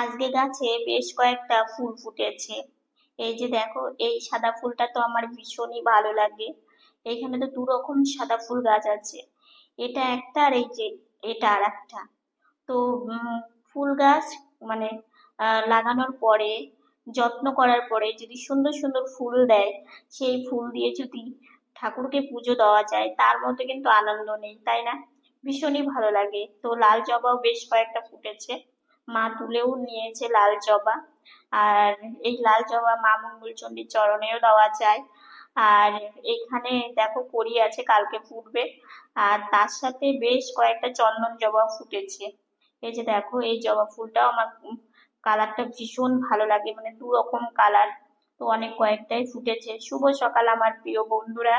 আজকে গাছে বেশ কয়েকটা ফুল ফুটেছে। এই যে দেখো, এই সাদা ফুলটা তো আমার ভীষণই ভালো লাগে। এখানে তো দু রকম সাদা ফুল গাছ আছে। এটা একটা আর এই যে, এটা আর একটা তো ফুল গাছ মানে লাগানোর পরে, যত্ন করার পরে যদি সুন্দর সুন্দর ফুল দেয়, সেই ফুল দিয়ে যদি ঠাকুরকে পুজো দেওয়া যায়, তার মতো কিন্তু আনন্দ নেই, তাই না? ভীষণই ভালো লাগে। তো লাল জবাও বেশ কয়েকটা ফুটেছে। মা তুলেও নিয়েছে লাল জবা। আর এই লাল জবা মা মঙ্গলচণ্ডীর চরণেও দেওয়া যায়। আর এখানে দেখো কড়ি আছে, কালকে ফুটবে। আর তার সাথে বেশ কয়েকটা চন্দন জবা ফুটেছে। এই যে দেখো, এই জবা ফুলটাও আমার কালারটা ভীষণ ভালো লাগে মানে দু রকম কালার। তো অনেক কয়েকটাই ফুটেছে। শুভ সকাল আমার প্রিয় বন্ধুরা।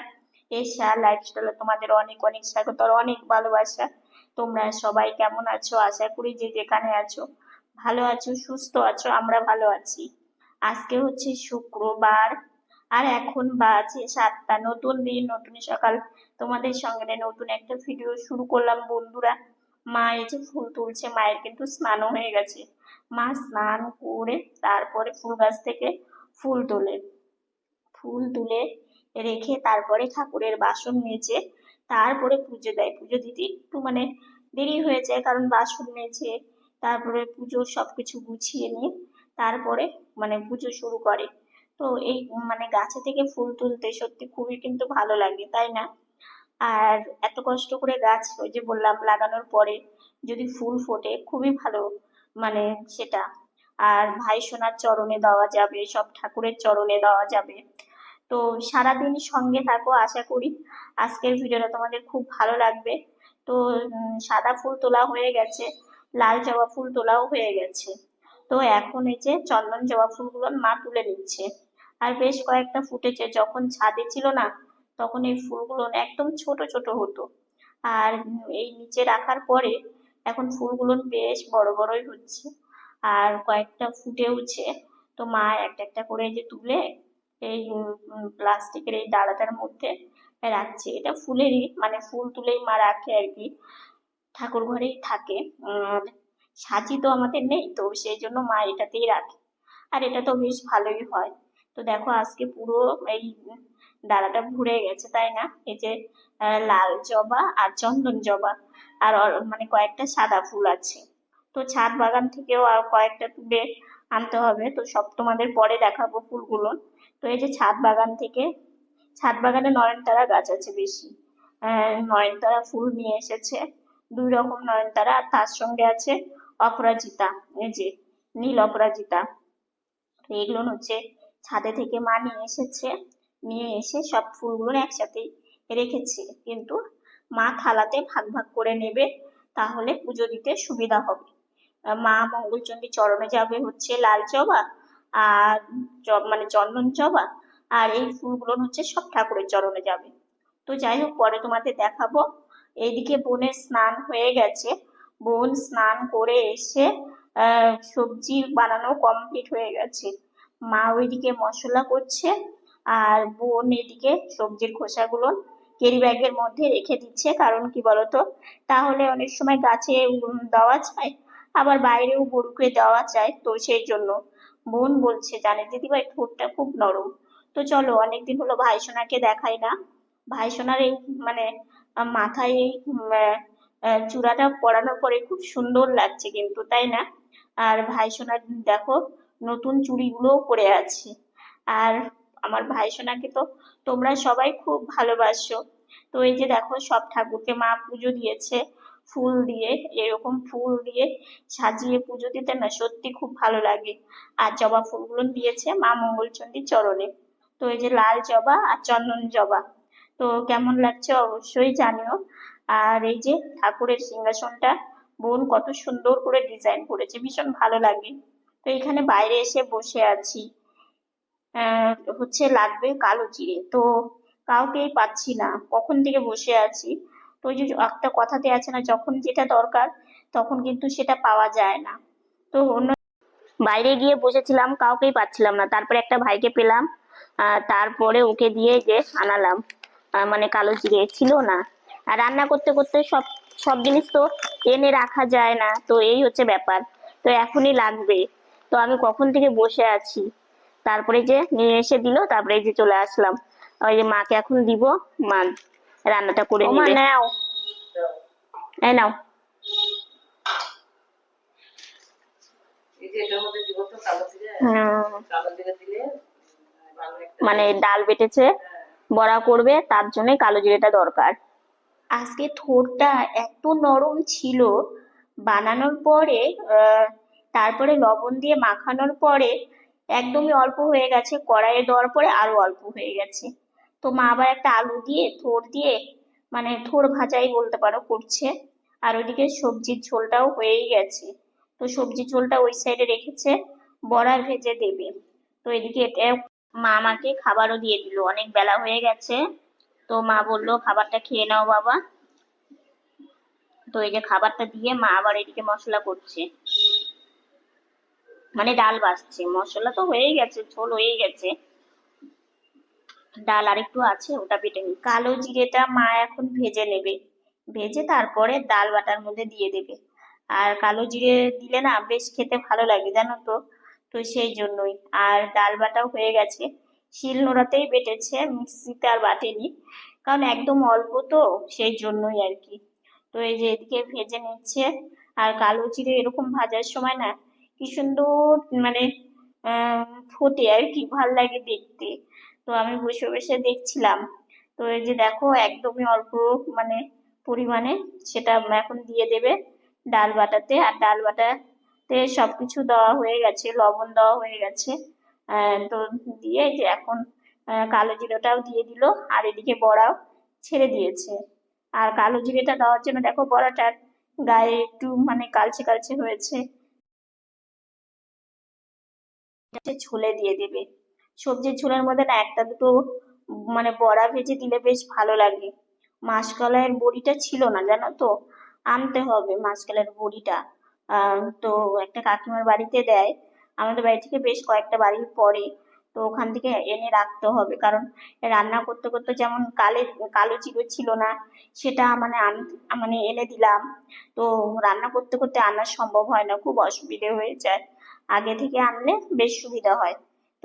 এসা লাইফস্টাইলে তোমাদের অনেক অনেক স্বাগত অনেক ভালোবাসা। তোমরা সবাই কেমন আছো? আশা করি যে যেখানে আছো ভালো আছো, সুস্থ আছো, আমরা ভালো আছি। আজকে হচ্ছে শুক্রবার আর এখন বাজে সাতটা। নতুন দিন, নতুন সকাল। তোমাদের সঙ্গে নতুন একটা ভিডিও শুরু করলাম, বন্ধুরা। মা এই যে ফুল তুলছে, মায়ের কিন্তু স্নানও হয়ে গেছে। মা স্নান করে তারপরে ফুল গাছ থেকে ফুল তোলে। ফুল তুলে রেখে তারপরে ঠাকুরের বাসন মেজে তারপরে পুজো দেয়। পুজো দিতে একটু মানে দেরি হয়ে যায় কারণ বাসন মেজে, তারপরে পুজো সবকিছু গুছিয়ে নিয়ে তারপরে মানে পুজো শুরু করে। তো এই মানে গাছে থেকে ফুল তুলতে সত্যি খুবই কিন্তু ভালো লাগে, তাই না? আর এত কষ্ট করে গাছ ওই যে বললাম লাগানোর পরে যদি ফুল ফোটে খুবই ভালো মানে সেটা। আর ভাই সোনার চরণে দেওয়া যাবে, সব ঠাকুরের চরণে দেওয়া যাবে। তো সারাদিন সঙ্গে থাকো, আশা করি। আজকের ভিডিওটা তোমাদের খুব ভালো লাগবে। তো সাদা ফুল তোলা হয়ে গেছে, লাল জবা ফুল তোলাও হয়ে গেছে। তো এখন এই যে চন্দন জবা ফুলগুলো মা তুলে নিচ্ছে। আর বেশ কয়েকটা ফুটেছে, যখন ছাদে ছিল না, তখন এই ফুলগুলো একদম ছোট ছোট হতো। আর এই নিচে রাখার পরে এখন ফুলগুলো বেশ বড় বড়ই হচ্ছে। আর কয়েকটা ফুটে উঠছে তো মা একটা একটা করে যে তুলে এই প্লাস্টিকের এই ডালাটার মধ্যে রাখছে। এটা ফুলেরই মানে ফুল তুলেই মা রাখে আর কি। ঠাকুর ঘরেই থাকে। সাজি তো আমাদের নেই তো, সেই জন্য মা এটাতেই রাখে। আর এটা তো বেশ ভালোই হয়। তো দেখো আজকে পুরো এই ডালাটা ভরে গেছে, তাই না? এই যে লাল জবা আর চন্দন জবা আর মানে কয়েকটা সাদা ফুল আছে। তো ছাদ বাগান থেকেও আর কয়েকটা তুলে আনতে হবে। তো সব তোমাদের পরে দেখাবো ফুলগুলো। তো এই যে ছাদ বাগান থেকে ছাদ বাগানে নয়নতারা গাছ আছে বেশি। আহ, নয়নতারা ফুল নিয়ে এসেছে দুই রকম নয়নতারা আর তার সঙ্গে আছে অপরাজিতা এই যে নীল অপরাজিতা। এগুলো হচ্ছে ছাদে থেকে মা নিয়ে এসেছে নিয়ে এসে সব ফুলগুলো একসাথেই রেখেছে। কিন্তু মা থালাতে ভাগ ভাগ করে নেবে তাহলে পুজো দিতে সুবিধা হবে। মা মঙ্গলচণ্ডী চরণে যাবে হচ্ছে লাল জবা আর মানে চন্দন জবা আর এই ফুলগুলো হচ্ছে সব ঠাকুরের চরণে যাবে। তো যাই হোক, পরে তোমাদের দেখাবো। এইদিকে বোনের স্নান হয়ে গেছে। বোন স্নান করে এসে সবজি বানানো কমপ্লিট হয়ে গেছে। মা ওইদিকে মশলা করছে আর বোন এদিকে সবজির খোসাগুলো ক্যারি ব্যাগের মধ্যে রেখে দিচ্ছে। কারণ কি বলতো? তাহলে অনেক সময় গাছে দেওয়া যায়, আবার বাইরেও গরুকে দেওয়া যায়। তো সেই জন্য বোন বলছে, জানে দিদিভাই ঠোঁটটা খুব নরম। তো চলো, অনেকদিন হলো ভাইসোনাকে দেখাই না। ভাইসোনার এই মানে মাথায় এই চূড়াটা পরানোর পরে খুব সুন্দর লাগছে কিন্তু, তাই না? আর ভাইসোনার দেখো, নতুন চুড়িগুলোও পরে আছে। আর আমার ভাইসোনাকে তো তোমরা সবাই খুব ভালোবাসো। তো এই যে দেখো, সব ঠাকুরকে মা পুজো দিয়েছে। ফুল দিয়ে, এরকম ফুল দিয়ে সাজিয়ে পুজো দিতে না সত্যি খুব ভালো লাগে। আর জবা ফুলগুলো দিয়েছে মা মঙ্গলচণ্ডীর চরণে। তো এই যে লাল জবা আর চন্দন জবা। তো কেমন লাগছে অবশ্যই জানিও। আর এই যে ঠাকুরের সিংহাসনটা, বোন কত সুন্দর করে ডিজাইন করেছে, ভীষণ ভালো লাগে। তো এখানে বাইরে এসে বসে আছি। হচ্ছে লাগবে কালো জিরে তো কাউকেই পাচ্ছি না। কখন থেকে বসে আছি? তো ওই যে একটা কথাতে আছে না, যখন যেটা দরকার তখন কিন্তু সেটা পাওয়া যায় না। তো অন্য বাইরে গিয়ে বসেছিলাম, কাউকেই পাচ্ছিলাম না। তারপরে একটা ভাইকে পেলাম তারপরে ওকে দিয়ে যে আনালাম। মানে কালো জিরে ছিল না। আর রান্না করতে করতে সব সব জিনিস তো এনে রাখা যায় না। তো এই হচ্ছে ব্যাপার। তো এখনই লাগবে। তো আমি কখন থেকে বসে আছি? তারপরে যে নিয়ে এসে দিল, তারপরে যে চলে আসলাম। ওই যে মাকে এখন দিব, মা রান্নাটা করে মা, নাও। এই নাও। মানে ডাল বেটেছে বড়া করবে তার জন্য কালো জিরেটা দরকার। আজকে থোরটা এত নরম ছিল বানানোর পরে তারপরে লবণ দিয়ে মাখানোর পরে একদমই অল্প হয়ে গেছে কড়াইয়ে দেওয়ার পরে আরও অল্প হয়ে গেছে। তো মা আবার একটা আলু দিয়ে, থোর দিয়ে মানে থোর ভাজাই বলতে পারো করছে। আর ওইদিকে সবজির ঝোলটাও হয়েই গেছে। তো সবজির ঝোলটা ওই সাইডে রেখেছে, বড়া ভেজে দেবে। তো এদিকে এটা মা আমাকে খাবারও দিয়ে দিল, অনেক বেলা হয়ে গেছে। তো মা বলল, খাবারটা খেয়ে নাও বাবা। তো এই যে খাবারটা দিয়ে মা আবার এদিকে মশলা করছে। মানে ডাল বাছছে মশলা তো হয়েই গেছে, ঝোল হয়েই গেছে। ডাল আরেকটু আছে, ওটা বেটে নি কালো জিরেটা মা এখন ভেজে নেবে। ভেজে তারপরে ডাল বাটার মধ্যে দিয়ে দেবে। আর কালো জিরে দিলে না বেশ খেতে ভালো লাগে, জানো তো? তো সেই জন্যই। আর ডাল বাটাও হয়ে গেছে। শিল নোড়াতেই বেটেছে, মিক্সিতে আর বাটেনি। কারণ একদম অল্প তো, সেই জন্যই আর কি। তো এই যে এদিকে ভেজে নিচ্ছে। আর কালো জিরে এরকম ভাজার সময় না কি সুন্দর মানে ফোটে আর কি, ভালো লাগে দেখতে। তো আমি বসে বসে দেখছিলাম। তো এই যে দেখো, একদমই অল্প মানে পরিমাণে সেটা এখন দিয়ে দেবে ডাল বাটাতে। আর ডাল বাটাতে সবকিছু দেওয়া হয়ে গেছে, লবণ দেওয়া হয়ে গেছে। তো দিয়ে যে এখন কালো জিরাটাও দিয়ে দিল। আর এদিকে বড়াও ছেড়ে দিয়েছে। আর কালো জিরেটা দেওয়ার জন্য দেখো, বড়াটার গায়ে একটু মানে কালচে কালচে হয়েছে। ঝোলে দিয়ে দেবে। সবজির ঝোলের মধ্যে না একটা দুটো মানে বড়া ভেজে দিলে বেশ ভালো লাগে। মাসকলাইয়ের বড়িটা ছিল না, জানো তো? আনতে হবে মাসকলাইয়ের বড়িটা। তো একটা কাকিমার বাড়িতে দেয়। আমাদের বাড়ি থেকে বেশ কয়েকটা বাড়ির পরে তো ওখান থেকে এনে রাখতে হবে। কারণ রান্না করতে করতে যেমন কালে, কালো জিরে ছিল না, সেটা মানে মানে এনে দিলাম। তো রান্না করতে করতে আনা সম্ভব হয় না, খুব অসুবিধে হয়ে যায়। আগে থেকে আনলে বেশ সুবিধা হয়।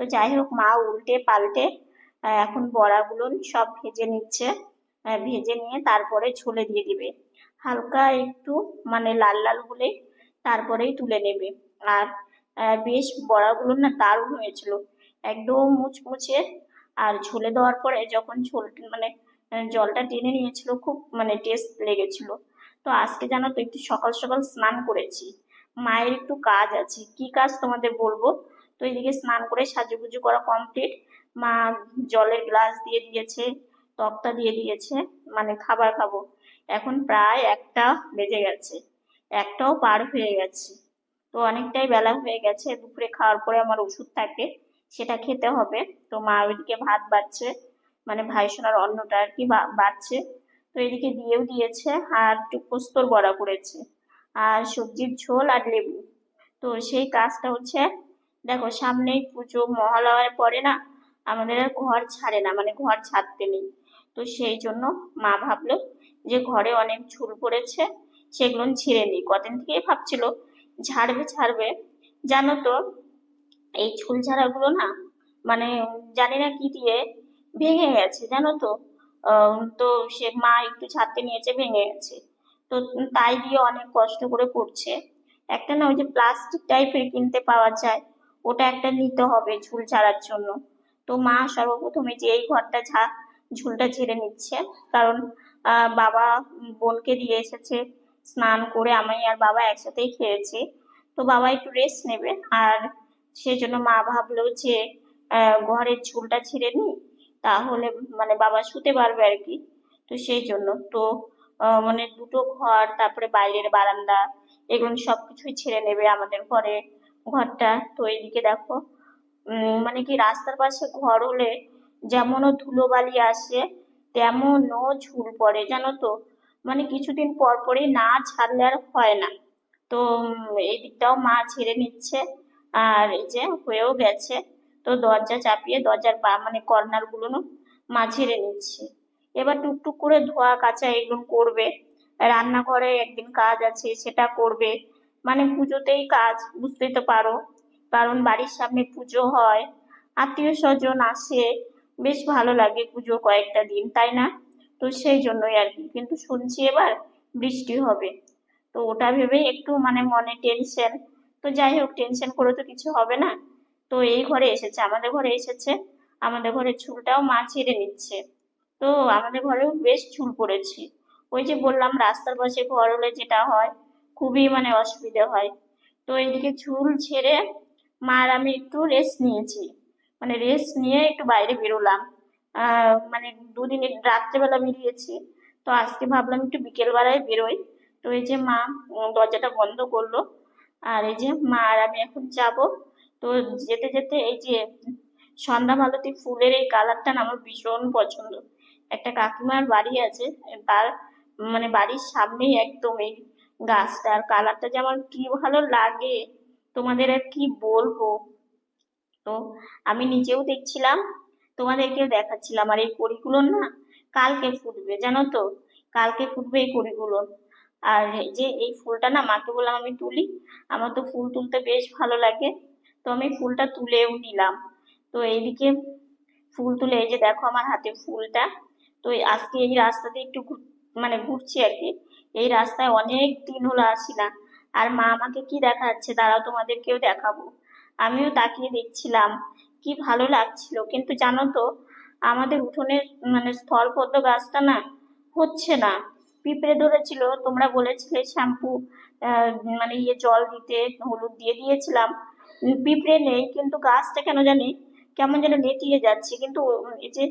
তো যাই হোক, মা উল্টে পাল্টে এখন বড়াগুলো সব ভেজে নিচ্ছে। ভেজে নিয়ে তারপরে ঝোলে দিয়ে দিবে। হালকা একটু মানে লাল লাল হলে তারপরেই তুলে নেবে। আর বেশ বড়াগুলো না দারুণ হয়েছিল। একদম মুচমুচে। আর ঝোলে দেওয়ার পরে যখন ঝোল মানে জলটা টেনে নিয়েছিল, খুব মানে টেস্ট লেগেছিল। তো আজকে জানো তো একটু সকাল সকাল স্নান করেছি। মায়ের একটু কাজ আছে। কি কাজ তোমাদের বলব? তো এদিকে স্নান করে সাজুগুজু করা কমপ্লিট মা জলের গ্লাস দিয়ে দিয়েছে, তক্তা দিয়ে দিয়েছে মানে খাবার খাব। এখন প্রায় একটা বেজে গেছে, একটাও পার হয়ে গেছে। তো অনেকটাই বেলা হয়ে গেছে, দুপুরে খাওয়ার পরে আমার ওষুধ থাকে, সেটা খেতে হবে। তো মা ওইদিকে ভাত বাড়ছে মানে ভাই সোনার অন্নটা আর কি বাড়ছে। তো এদিকে দিয়েও দিয়েছে, আর একটু পোস্তর বড়া করেছে, আর সবজির ঝোল আর লেবু। তো সেই কাজটা হচ্ছে দেখো, সামনেই পুজো, মহালয়ার পরে না আমাদের আর ঘর ছাড়ে না মানে ঘর ছাড়তে নেই। তো সেই জন্য মা ভাবলো যে ঘরে অনেক ঝুল পড়েছে, সেগুলো ঝেড়ে নিই। কদিন থেকেই ভাবছিল, ঝাড়বে ছাড়বে জানো তো, এই ঝুল ঝাড়াগুলো না মানে জানি না কি দিয়ে ভেঙে গেছে, জানো তো? তো সে মা একটু ছাড়তে নিয়েছে, ভেঙে গেছে। তো তাই দিয়ে অনেক কষ্ট করে পড়ছে। একটা না ওই যে প্লাস্টিক টাইপের কিনতে পাওয়া যায় ওটা একটা নিতে হবে ঝুল ছাড়ার জন্য। তো মা সর্বপ্রথমে যে এই ঘরটা ঝা ঝুলটা ছেড়ে নিচ্ছে, কারণ বাবা বোনকে দিয়ে এসেছে স্নান করে, আমি আর বাবা একসাথেই খেয়েছি। তো বাবা একটু রেস্ট নেবে, আর সেজন্য মা ভাবলো যে ঘরের ঝুলটা ছেড়ে নিই, তাহলে মানে বাবা শুতে পারবে আর কি। তো সেই জন্য তো মানে দুটো ঘর, তারপরে বাইরের বারান্দা, এগুলো সবকিছুই ছেড়ে নেবে আমাদের ঘরে। ঘরটা তো এইদিকে দেখো? মানে কি রাস্তার পাশে ঘর হলে যেমনও ধুলোবালি আসে, তেমনও ঝুল পড়ে, জানো তো? মানে কিছুদিন পর পরই না ছাড়লে আর হয় না। তো এই দিকটাও মা ছেড়ে নিচ্ছে, আর এই যে হয়েও গেছে। তো দরজা চাপিয়ে দরজার পা মানে কর্নারগুলো মা ছেড়ে নিচ্ছে। এবার টুকটুক করে ধোয়া, কাচা এগুলো করবে। রান্নাঘরে একদিন কাজ আছে, সেটা করবে। মানে পুজোতেই কাজ, বুঝতেই তো পারো। কারণ বাড়ির সামনে পুজো হয়, আত্মীয় স্বজন আসে, বেশ ভালো লাগে পুজো কয়েকটা দিন, তাই না? তো সেই জন্যই আর কি। কিন্তু শুনছি এবার বৃষ্টি হবে। তো ওটা ভেবেই একটু মানে মনে টেনশন তো যাই হোক টেনশন করে তো কিছু হবে না। তো এই ঘরে এসেছে, আমাদের ঘরে এসেছে। আমাদের ঘরে চুলটাও মা ছেড়ে নিচ্ছে। তো আমাদের ঘরেও বেশ চুল পড়েছে। ওই যে বললাম, রাস্তার পাশে ঘর হলে যেটা হয় খুবই মানে অসুবিধা হয়। তো এইদিকে চুল ছেড়ে মার আমি একটু রেস্ট নিয়েছি। মানে রেস্ট নিয়ে একটু বাইরে বেরোলাম। মানে দুদিন রাত্রেবেলা বেরিয়েছি। তো আজকে ভাবলাম একটু বিকেলবেলায় বেরোই। তো এই যে মা দরজাটা বন্ধ করল। আর এই যে মা আর আমি এখন যাব। তো যেতে যেতে এই যে সন্ধ্যা মালতী ফুলের এই কালারটা আমার ভীষণ পছন্দ। একটা কাকিমার বাড়ি আছে, তার মানে বাড়ির সামনেই একদম এই গাছটা আর কালারটা যেমন কি ভালো লাগে, তোমাদের আর কি বলব? তো আমি নিজেও দেখছিলাম, তোমাদেরকেও দেখাচ্ছিলাম। আর এই কড়িগুলো না কালকে ফুটবে, জানো তো? কালকে ফুটবে এই কড়িগুলো আর যে এই ফুলটা না মাকে বললাম আমি তুলি, আমার তো ফুল তুলতে বেশ ভালো লাগে। তো আমি ফুলটা তুলেও নিলাম। তো এইদিকে ফুল তুলে, এই যে দেখো আমার হাতে ফুলটা। তো আজকে এই রাস্তাতে একটু মানে ঘুরছি আর কি। এই রাস্তায় অনেক দিন হলো আসি না। আর মা আমাকে কি দেখাচ্ছে? দাঁড়াও, তোমাদেরকেও দেখাবো। আমিও তাকিয়ে দেখছিলাম। কি ভালো লাগছিল। কিন্তু জানো তো, আমাদের উঠোনের মানে স্থলপদ্ম গাছটা না হচ্ছে না। পিঁপড়ে ধরেছিল। তোমরা বলেছিলে শ্যাম্পু মানে ইয়ে জল দিতে হলুদ দিয়ে দিয়েছিলাম। পিঁপড়ে নেই, কিন্তু গাছটা কেন জানি কেমন যেন নেতিয়ে যাচ্ছে। কিন্তু এই যে,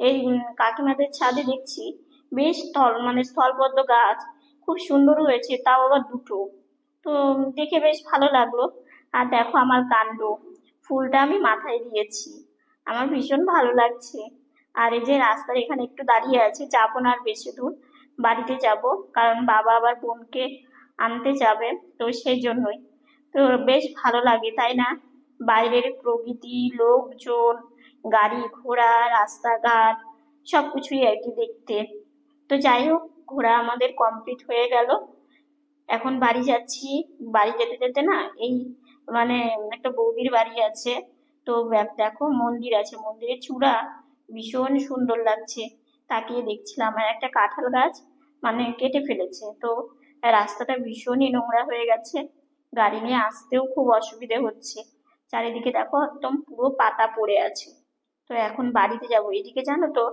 এই কাকিমাদের ছাদে দেখছি, বেশ স্থল মানে স্থলবদ্ধ গাছ। খুব সুন্দর হয়েছে, তাও আবার দুটো। তো দেখে বেশ ভালো লাগল। আর দেখো আমার কাণ্ড, ফুলটা আমি মাথায় দিয়েছি। আমার ভীষণ ভালো লাগছে। আর এই যে রাস্তার এখানে একটু দাঁড়িয়ে আছে, যাব না আর বেশি দূর। বাড়িতে যাব, কারণ বাবা আবার বোনকে আনতে যাবে, তো সেই জন্যই। তো বেশ ভালো লাগে, তাই না? বাইরের প্রকৃতি, লোকজন, গাড়ি ঘোড়া, রাস্তাঘাট সব কিছুই আর কি দেখতে। তো যাই হোক ঘোরা আমাদের কমপ্লিট হয়ে গেল। এখন বাড়ি যাচ্ছি। বাড়ি যেতে যেতে না এই মানে একটা বৌদির বাড়ি আছে। তো দেখো মন্দির আছে। মন্দিরের চূড়া ভীষণ সুন্দর লাগছে। তাকিয়ে দেখছিলাম। আর একটা কাঁঠাল গাছ মানে কেটে ফেলেছে। তো রাস্তাটা ভীষণই নোংরা হয়ে গেছে। গাড়ি নিয়ে আসতেও খুব অসুবিধে হচ্ছে। চারিদিকে দেখো একদম পুরো পাতা পড়ে আছে। তো এখন বাড়িতে যাব। এদিকে জানো তো,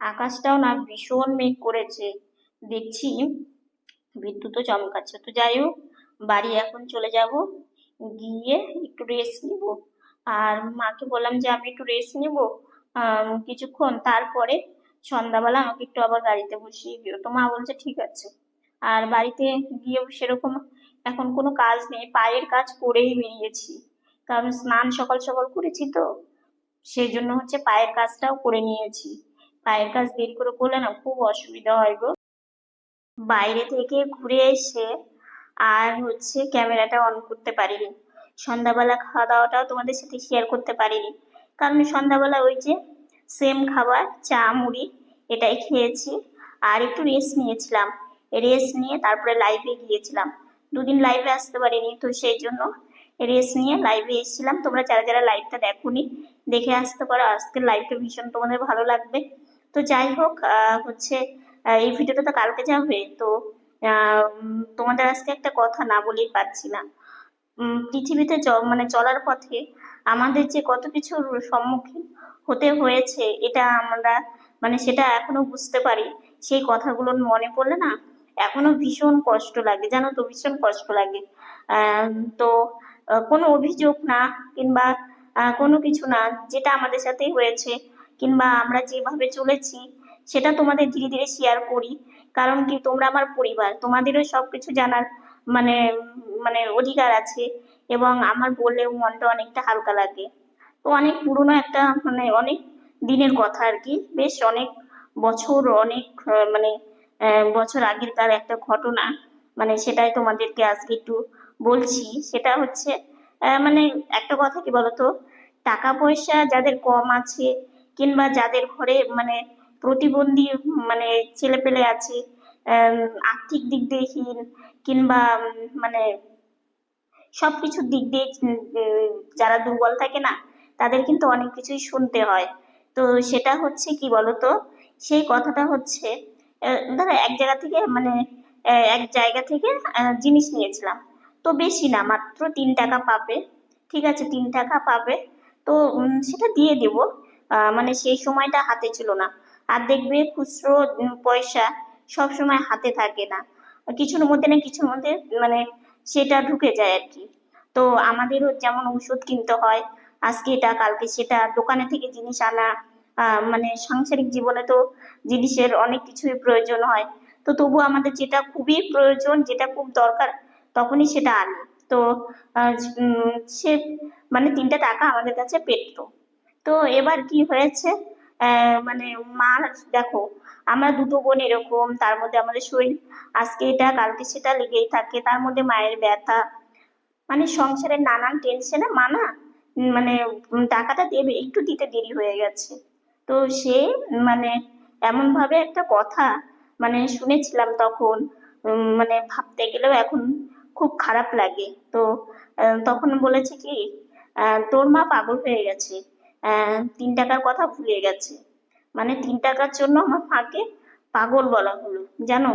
আকাশটাও না ভীষণ মেঘ করেছে। দেখছি বিদ্যুৎও চমকাচ্ছে। তো যাই হোক, বাড়ি এখন চলে যাব, গিয়ে একটু রেস্ট নিব। আর মাকে বললাম যে, আমি একটু রেস্ট নিব কিছুক্ষণ, তারপরে সন্ধ্যাবেলা আমাকে একটু আবার গাড়িতে বসিয়ে দিও। তো মা বলছে, ঠিক আছে। আর বাড়িতে গিয়েও সেরকম এখন কোনো কাজ নেই, পায়ের কাজ করেই বেরিয়েছি। কারণ স্নান সকাল সকাল করেছি তো, সেই জন্য হচ্ছে পায়ের কাজটাও করে নিয়েছি। পায়ের কাজ দেরি করে করলে না খুব অসুবিধা হয় গো। বাইরে থেকে ঘুরে এসে আর হচ্ছে ক্যামেরাটা অন করতে পারিনি। সন্ধ্যাবেলা খাওয়া দাওয়াটাও তোমাদের সাথে শেয়ার করতে পারিনি। কারণ সন্ধ্যাবেলা ওই যে সেম খাবার, চা, মুড়ি, এটাই খেয়েছি। আর একটু রেস্ট নিয়েছিলাম। রেস্ট নিয়ে তারপরে লাইভে গিয়েছিলাম। দুদিন লাইভে আসতে পারিনি, তো সেই জন্য রেস্ট নিয়ে লাইভে এসেছিলাম। তোমরা যারা যারা লাইভটা দেখোনি, দেখে আসতে পারো। আজকের লাইভটা ভীষণ তোমাদের ভালো লাগবে। তো যাই হোক হচ্ছে এই ভিডিওটা তো কালকে যাবে, তো তোমাদের আজকে একটা কথা না বলেই পারছি না। পৃথিবীতে মানে চলার পথে আমাদের যে কত কিছুর সম্মুখীন হতে হয়েছে, এটা আমরা মানে সেটা এখনও বুঝতে পারি। সেই কথাগুলো মনে পড়লে না, এখনও ভীষণ কষ্ট লাগে, জানো তো, ভীষণ কষ্ট লাগে। তো কোনো অভিযোগ না, কিংবা কোনো কিছু না, যেটা আমাদের সাথেই হয়েছে, কিংবা আমরা যেভাবে চলেছি সেটা তোমাদের ধীরে ধীরে শেয়ার করি। কারণ কি, তোমরা আমার পরিবার, তোমাদেরও সবকিছু জানার মানে মানে অধিকার আছে এবং আমার বললেও মনটা অনেকটা হালকা লাগে। তো অনেক পুরনো একটা মানে অনেক দিনের কথা আর কি। বেশ অনেক বছর, অনেক মানে বছর আগেরকার একটা ঘটনা। মানে সেটাই তোমাদেরকে আজকে একটু বলছি। সেটা হচ্ছে মানে একটা কথা কি বলতো? টাকা পয়সা যাদের কম আছে কিংবা যাদের ঘরে মানে প্রতিবন্ধী মানে ছেলেপেলে আছে আর্থিক দিক দিয়ে হীন, কিংবা মানে সব কিছুর দিক দিয়ে যারা দুর্বল থাকে না, তাদের কিন্তু অনেক কিছুই শুনতে হয়। তো সেটা হচ্ছে কি বলতো? সেই কথাটা হচ্ছে ধরো এক জায়গা থেকে মানে এক জায়গা থেকে জিনিস নিয়েছিলাম। তো বেশি না, মাত্র তিন টাকা পাবে, ঠিক আছে, তিন টাকা পাবে। তো সেটা দিয়ে দেবো। মানে সেই সময়টা হাতে ছিল না। আর দেখবে খুচরো পয়সা সব সময় হাতে থাকে না। কিছুর মধ্যে না কিছুর মধ্যে মানে সেটা ঢুকে যায় আর কি। তো আমাদেরও যেমন ওষুধ কিনতে হয়, আজকে এটা, কালকে সেটা, দোকানে থেকে জিনিস আনা মানে সাংসারিক জীবনে তো জিনিসের অনেক কিছুই প্রয়োজন হয়। তো তবু আমাদের যেটা খুবই প্রয়োজন, যেটা খুব দরকার, তখনই সেটা আনি। তো সে মানে তিনটা টাকা আমাদের কাছে পেতো। তো এবার কি হয়েছে মানে মা, দেখো, আমরা দুটো বোন এরকম, তার মধ্যে আমাদের শরীর, আজকে এটা, কালকে সেটা লেগেই থাকে, তার মধ্যে মায়ের ব্যথা। মানে সংসারের নানান টেনশনে মা না মানে টাকাটা দেবে, একটু দিতে দেরি হয়ে গেছে। তো সে মানে এমন ভাবে একটা কথা মানে শুনেছিলাম তখন মানে ভাবতে গেলেও এখন খুব খারাপ লাগে। তো তখন বলেছে কি তোর মা পাগল হয়ে গেছে। তিন টাকার কথা ভুলে গেছে। মানে তিন টাকার জন্য আমার মাকে পাগল বলা হলো। জানো?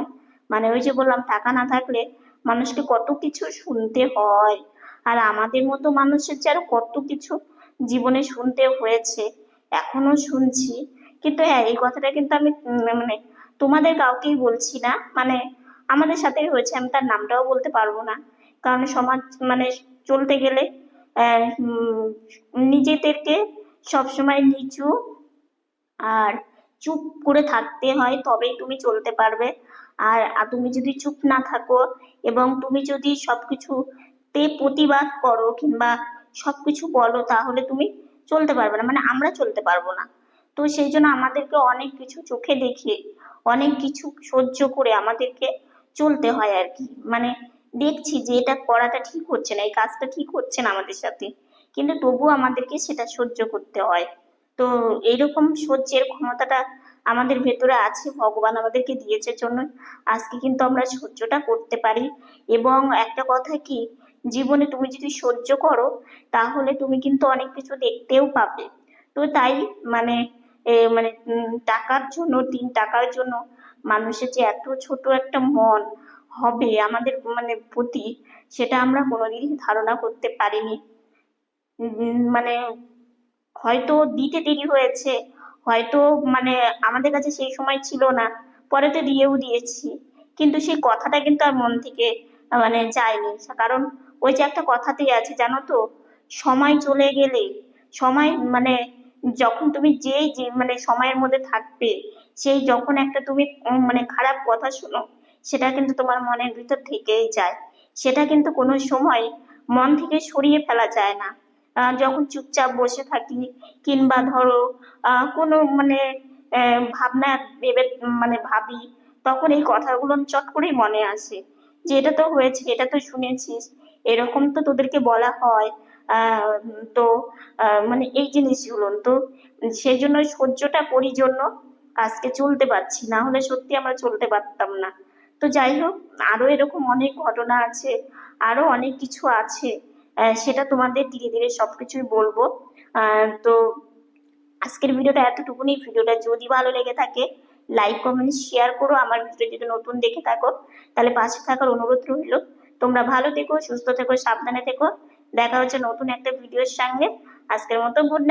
মানে ওই যে বললাম, টাকা না থাকলে মানুষকে কত কিছু শুনতে হয়। আর আমাদের মতো মানুষের যে আরও কত কিছু জীবনে শুনতে হয়েছে, এখনও শুনছি। কিন্তু হ্যাঁ এই কথাটা কিন্তু আমি মানে তোমাদের কাউকেই বলছি না। মানে আমাদের সাথেই হয়েছে, আমি তার নামটাও বলতে পারব না। কারণ সমাজ মানে চলতে গেলে নিজেদেরকে সবসময় নিচু আর চুপ করে থাকতে হয়, তবেই তুমি চলতে পারবে। আর তুমি যদি চুপ না থাকো এবং তুমি যদি সবকিছুতে প্রতিবাদ করো কিংবা সবকিছু বলো, তাহলে তুমি চলতে পারবে না। মানে আমরা চলতে পারব না। তো সেই জন্য আমাদেরকে অনেক কিছু চোখে দেখে অনেক কিছু সহ্য করে আমাদেরকে চলতে হয় আর কি। মানে দেখছি যে এটা করাটা ঠিক হচ্ছে না, এই কাজটা ঠিক হচ্ছে না আমাদের সাথে। কিন্তু তবুও আমাদেরকে সেটা সহ্য করতে হয়। তো এইরকম সহ্যের ক্ষমতাটা আমাদের ভেতরে আছে, ভগবান আমাদেরকে দিয়েছে জন্য। আজকে কিন্তু আমরা সহ্যটা করতে পারি। এবং একটা কথা কি, জীবনে তুমি যদি সহ্য করো, তাহলে তুমি কিন্তু অনেক কিছু দেখতেও পাবে। তো তাই মানে মানে টাকার জন্য, তিন টাকার জন্য মানুষের যে এত ছোট একটা মন হবে আমাদের মানে প্রতি, সেটা আমরা কোনোদিনই ধারণা করতে পারিনি। মানে হয়তো দিতে দেরি হয়েছে, হয়তো মানে আমাদের কাছে সেই সময় ছিল না, পরে তো দিয়েও দিয়েছি। কিন্তু সেই কথাটা কিন্তু আর মন থেকে মানে যায়নি। কারণ ওই যে একটা কথাতেই আছে, জানো তো, সময় চলে গেলে, সময় মানে যখন তুমি যেই যে মানে সময়ের মধ্যে থাকবে, সেই যখন একটা তুমি মানে খারাপ কথা শোনো, সেটা কিন্তু তোমার মনের ভিতর থেকেই যায়। সেটা কিন্তু কোনো সময় মন থেকে সরিয়ে ফেলা যায় না। যখন চুপচাপ বসে থাকি, কিংবা ধরো কোনো মানে ভাবনা ভেবে মানে ভাবি, তখন এই কথাগুলো চট করেই মনে আসে। যে এটা তো হয়েছে, এটা তো শুনেছিস, এরকম তো তোদেরকে বলা হয় তো মানে এই জিনিসগুলো। তো সেই জন্য সহ্যটা করি জন্য আজকে চলতে পারছি, না হলে সত্যি আমরা চলতে পারতাম না। তো যাই হোক, আরও এরকম অনেক ঘটনা আছে, আরও অনেক কিছু আছে। সেটা তোমাদের ধীরে ধীরে সবকিছুই বলব। তো আজকের ভিডিওটা এতটুকুনি। ভিডিওটা যদি ভালো লেগে থাকে লাইক কমেন্ট শেয়ার করো। আমার ভিডিও যদি নতুন দেখে থাকো, তাহলে পাশে থাকার অনুরোধ রইল। তোমরা ভালো থেকো, সুস্থ থেকো, সাবধানে থেকো। দেখা হচ্ছে নতুন একটা ভিডিওর সঙ্গে। আজকের মতো গুড নাইট